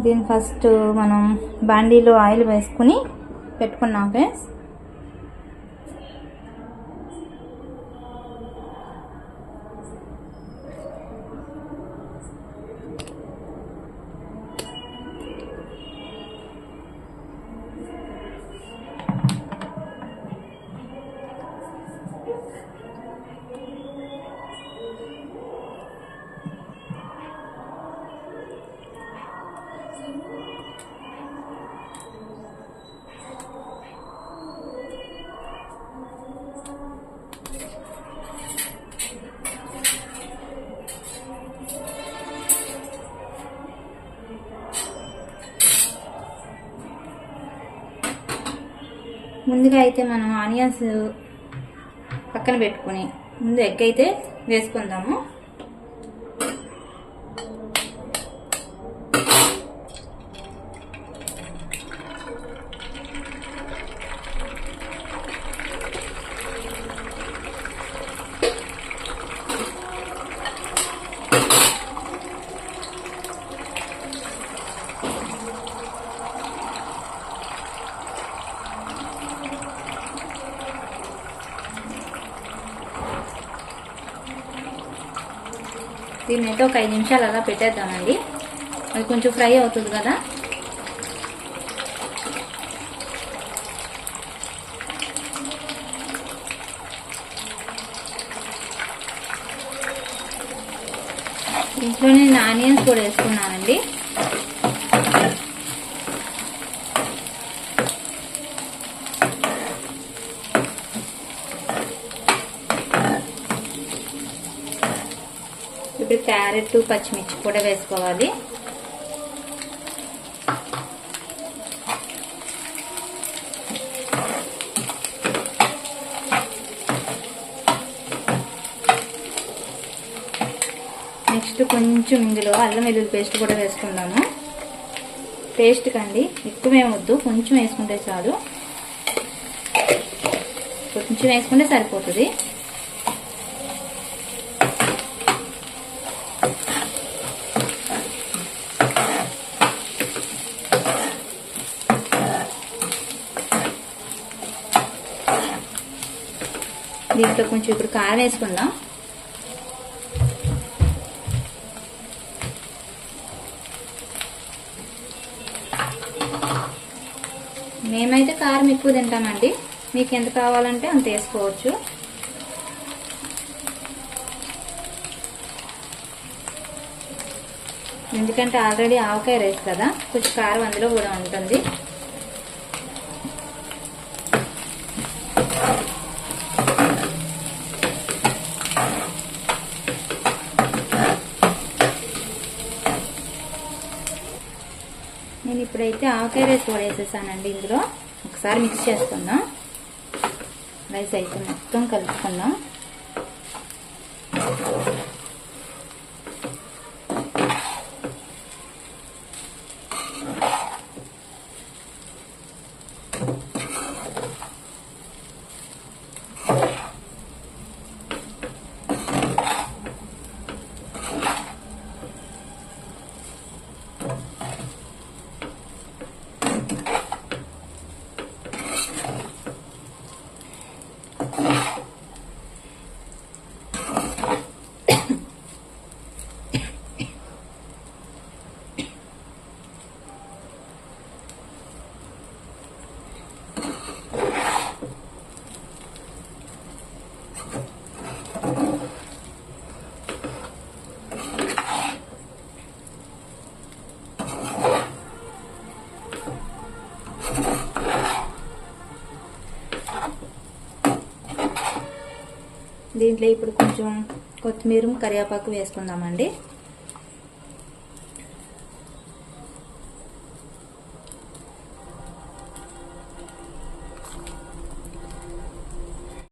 దీని ఫస్ట్ మనం బాండీలో ఆయిల్ వేసుకుని పెట్టుకున్నాం ఫ్రెండ్స్ ముందుగా అయితే మనం ఆనియన్స్ పక్కన పెట్టుకుని ముందు ఎగ్ అయితే వేసుకుందాము. దీన్ని అయితే ఒక ఐదు నిమిషాలు అలా పెట్టేద్దామండి. అది కొంచెం ఫ్రై అవుతుంది కదా. దీంట్లో నేను ఆనియన్స్ కూడా వేసుకున్నానండి. ఇప్పుడు క్యారెట్ పచ్చిమిర్చి కూడా వేసుకోవాలి. నెక్స్ట్ కొంచెం ఇందులో అల్లం వెల్లుల్లి పేస్ట్ కూడా వేసుకుందాము. పేస్ట్ కండి ఎక్కువ వద్దు కొంచెం వేసుకుంటే చాలు. కొంచెం వేసుకుంటే సరిపోతుంది. దీంట్లో కొంచెం ఇప్పుడు కారం వేసుకుందాం. మేమైతే కారం ఎక్కువ తింటామండి. మీకు ఎంత కావాలంటే అంత వేసుకోవచ్చు. ఎందుకంటే ఆల్రెడీ ఆవకాయ రైస్ కదా కొంచెం కారం అందులో కూడా ఉంటుంది. నేను ఇప్పుడైతే ఆవకాయ రైస్ కూడా వేసేసానండి ఇందులో. ఒకసారి మిక్స్ చేసుకుందాం. రైస్ అయితే మొత్తం కలుపుకుందాం. దీంట్లో ఇప్పుడు కొంచెం కొత్తిమీర కరివేపాకు వేసుకుందామండి.